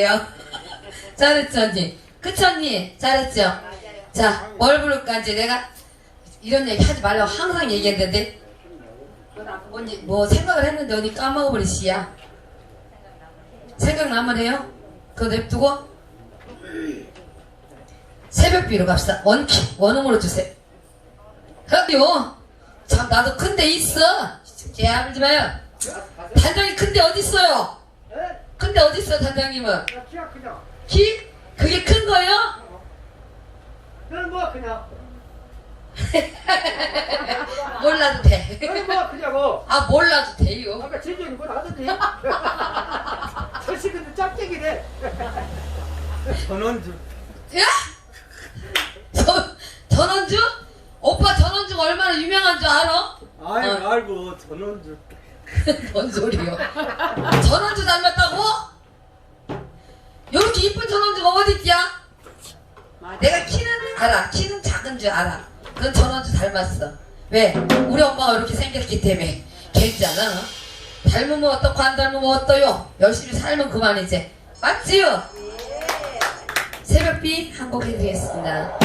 요? 잘했죠 언니? 그쵸 언니? 잘했죠? 자뭘 부를까 이제 내가? 이런 얘기 하지 말라고 항상 얘기했는데. 언니 뭐 생각을 했는데 언니 까먹어버리시야. 생각나면 해요? 그거 냅두고? 새벽비로 갑시다. 원키 원음으로 주세요. 그럼요. 참 나도 큰데 있어. 개하지 마요. 단장이 큰데 어디 있어요 근데 어디 있어 단장님은 키가 크냐? 키? 그게 큰 거예요? 너는 뭐가 크냐? 몰라도 돼. 너는 뭐가 크냐고? 아 몰라도 돼요. 아까 진정이 뭐 나왔지? 저 시간도 짝짝이래. 전원주. 야? 저, 전원주? 오빠 전원주가 얼마나 유명한 줄 알아? 아이 어. 알고 전원주. 뭔 소리요? 전원주 닮았다고? 요렇게 이쁜 전원주가 어디 있냐? 내가 키는 알아. 키는 작은 줄 알아. 그건 전원주 닮았어. 왜? 우리 엄마가 이렇게 생겼기 때문에. 괜찮아. 닮으면 어떻고 안 닮으면 어떠요? 열심히 살면 그만이지. 맞지요? 새벽비 한 곡 해드리겠습니다.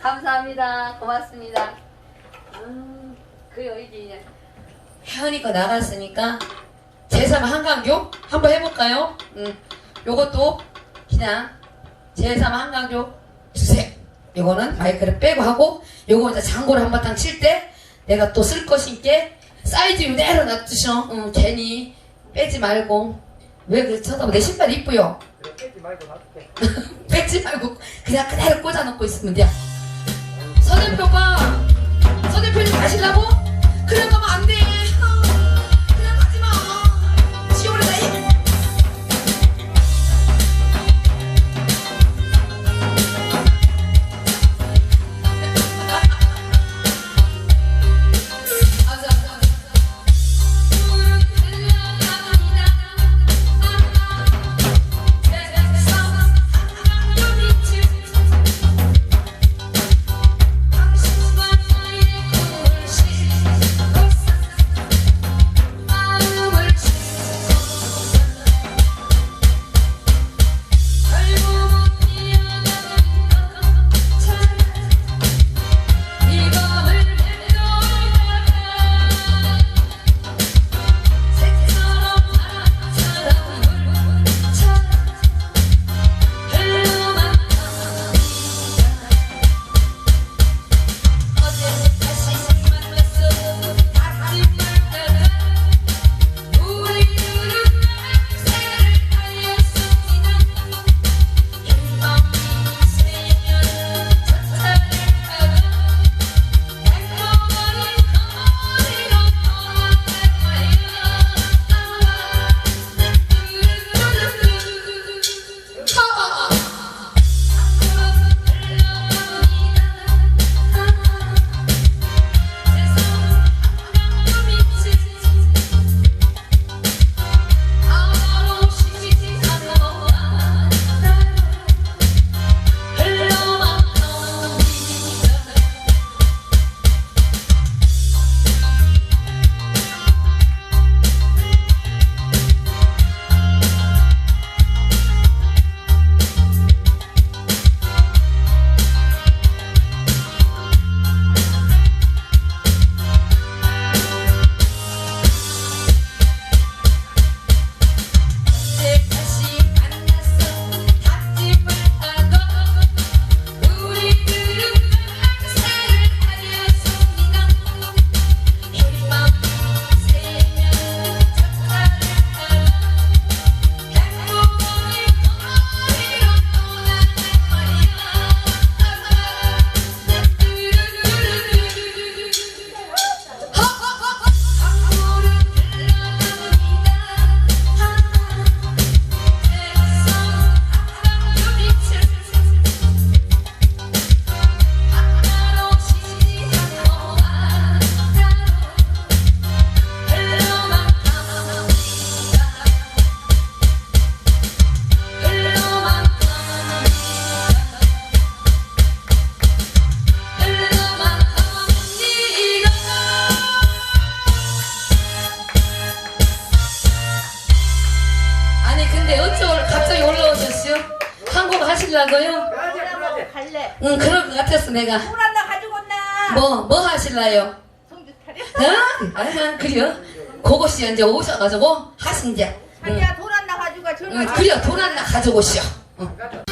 감사합니다. 고맙습니다. 음, 그 여기 혜원이거 나갔으니까 제3 한강교 한번 해볼까요? 음, 요것도 그냥 제3 한강교 주세요. 요거는 마이크를 빼고 하고 요거 이제 장고를 한바탕 칠 때 내가 또 쓸 것인게 사이즈 내로 놔두셔. 음, 괜히 빼지 말고 왜 그렇게 쳐다봐. 내 신발 이쁘요. 뺏지 말고 놔둘게. 뺏지 말고 그냥 그대로 꽂아놓고 있으면 돼요. 서대표가 서대표님 가시려고? 그래 가면 안 돼. 이제 오셔가지고 하신대. 응. 아니야 돌았나 가지고 응, 그래 돌았나 가져오시오. 응.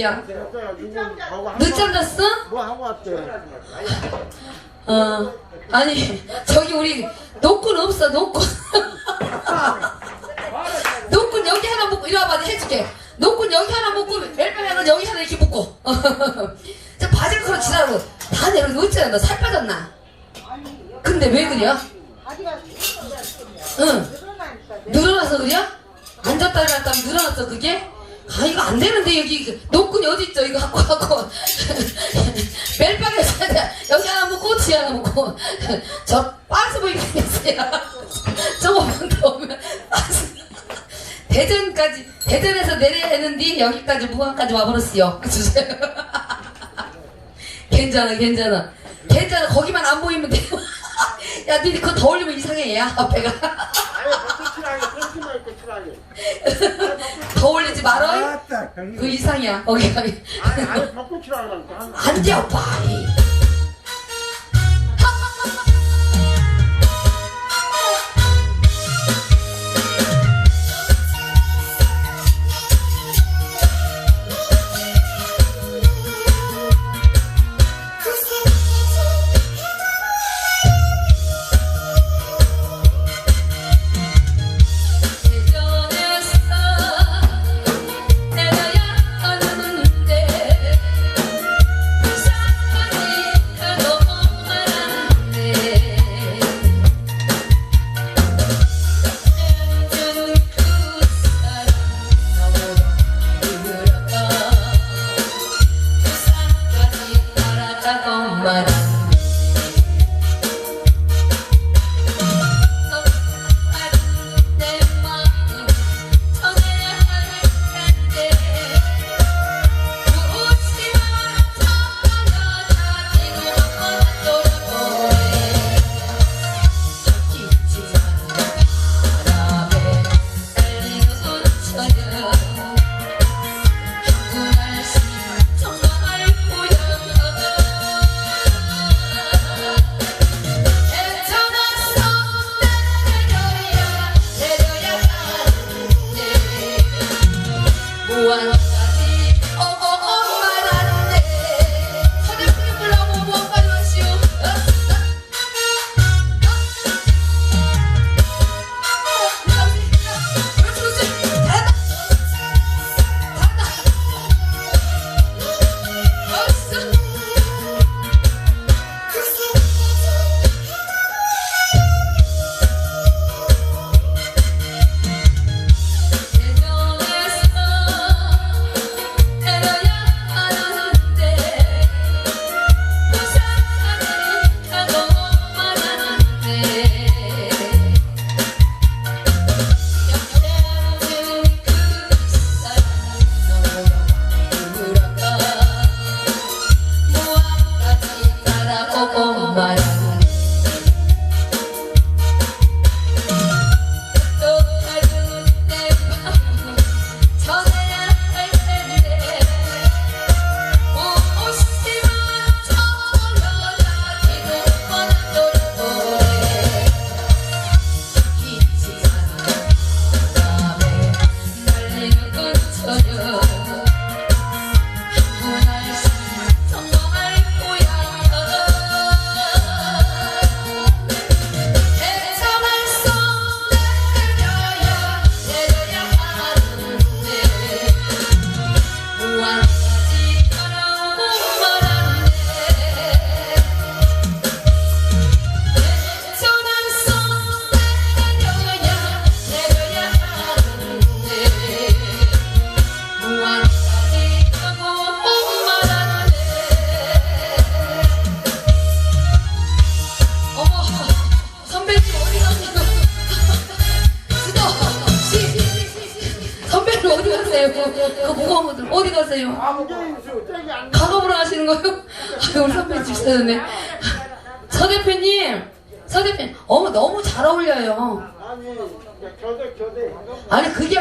야? 늦잠 잤어? 뭐 하고 왔대? 어 아니 저기 우리 노끈 없어 노끈 노끈 여기 하나 묶고 이리 와봐 해줄게 노끈 여기 하나 묶고 멜빵에는 여기 하나 이렇게 묶고 저 바지를 걸어 지나고 다 내려 놓잖아 너 살 빠졌나 근데 왜 그래? 응 늘어나서 그래? 앉았다 일어났다 늘어났어 그게? 아 이거 안 되는데 여기 그 노끈이 어디 있죠? 이거 갖고 갖고. 멜빵에 사자 여기 하나 묶고 뒤 하나 묶고 저 빤스 보이게 생겼어요. 저거만 더 오면 대전까지 대전에서 내려야 하는데 여기까지 무안까지 와버렸어요. 주세요 괜찮아 괜찮아. 괜찮아. 거기만 안 보이면 돼요 야 니네 그거 더 올리면 이상해 얘 앞에가 더 올리지 아따 형님. 그 이상이야 거기가 아니 아니 벗고 칠하라니까. 안돼 오빠 내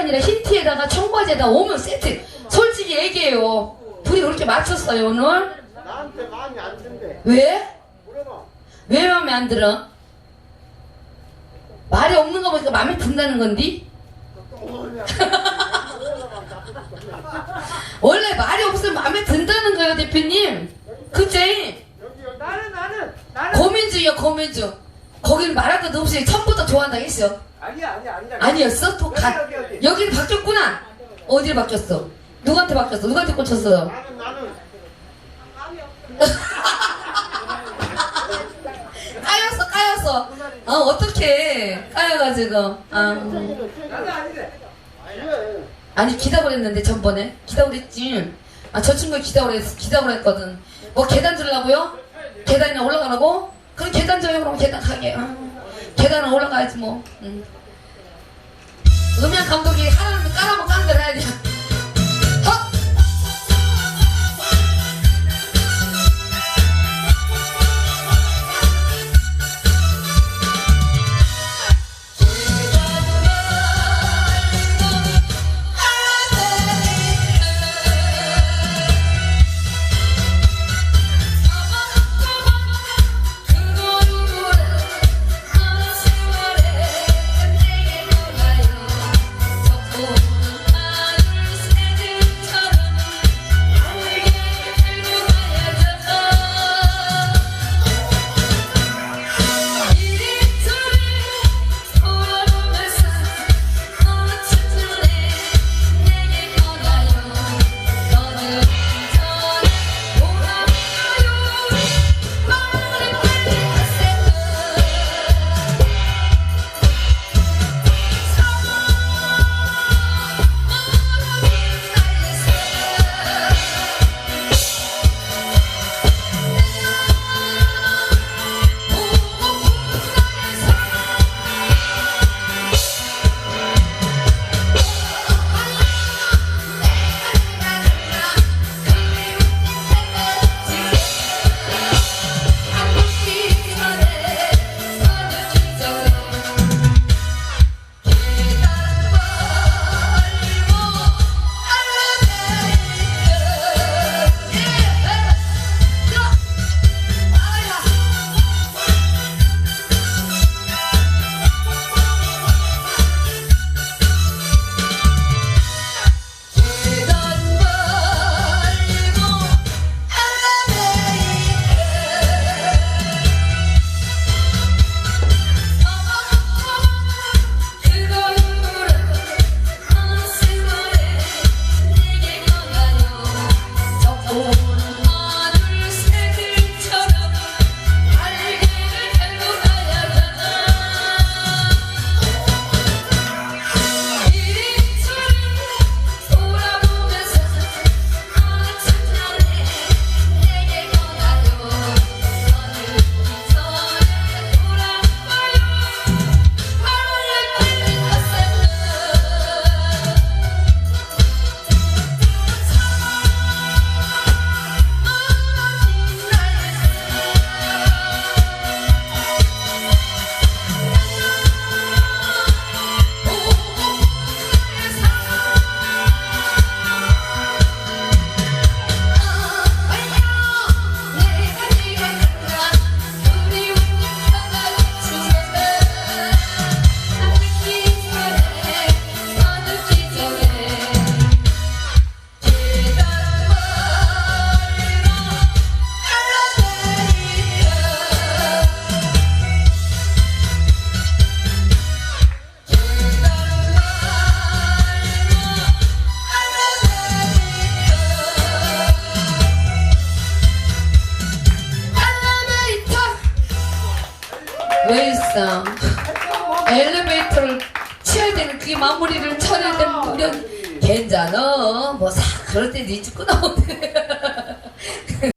아니 아니라 흰 티에다가 청바지에다 오면 세트 솔직히 얘기해요 둘이 그렇게 맞췄어요 오늘? 나한테 마음에 안 든대. 왜? 물어봐. 왜 마음에 안 들어? 말이 없는 거 보니까 마음에 든다는 건디? 원래 말이 없으면 마음에 든다는 거예요, 대표님. 그치? 나는 나는 나는 고민주의야, 고민주. 거기는 말할 것도 없이 처음부터 좋아한다 했어. 아니야 아니야 아니야. 아니었어? 또 가. 여기, 여기, 바뀌었구나. 어디를 바뀌었어? 누구한테 바뀌었어? 누구한테 꽂혔어요? 나는 나는 까였어, 까였어. 어, 어떡해. 까여가지고. 아. 나는 아니래. 아니야. 아니, 기다고 그랬는데, 전번에. 기다고 그랬지. 아, 저 친구 기다고 그랬거든. 뭐, 계단 주려고요? 계단이나 올라가라고? 그럼 계단 줘요, 그럼 계단 가게. 아, 계단은 올라가야지, 뭐. 음. 음향 감독이 하라는 까는 대로 해야 돼. 마무리를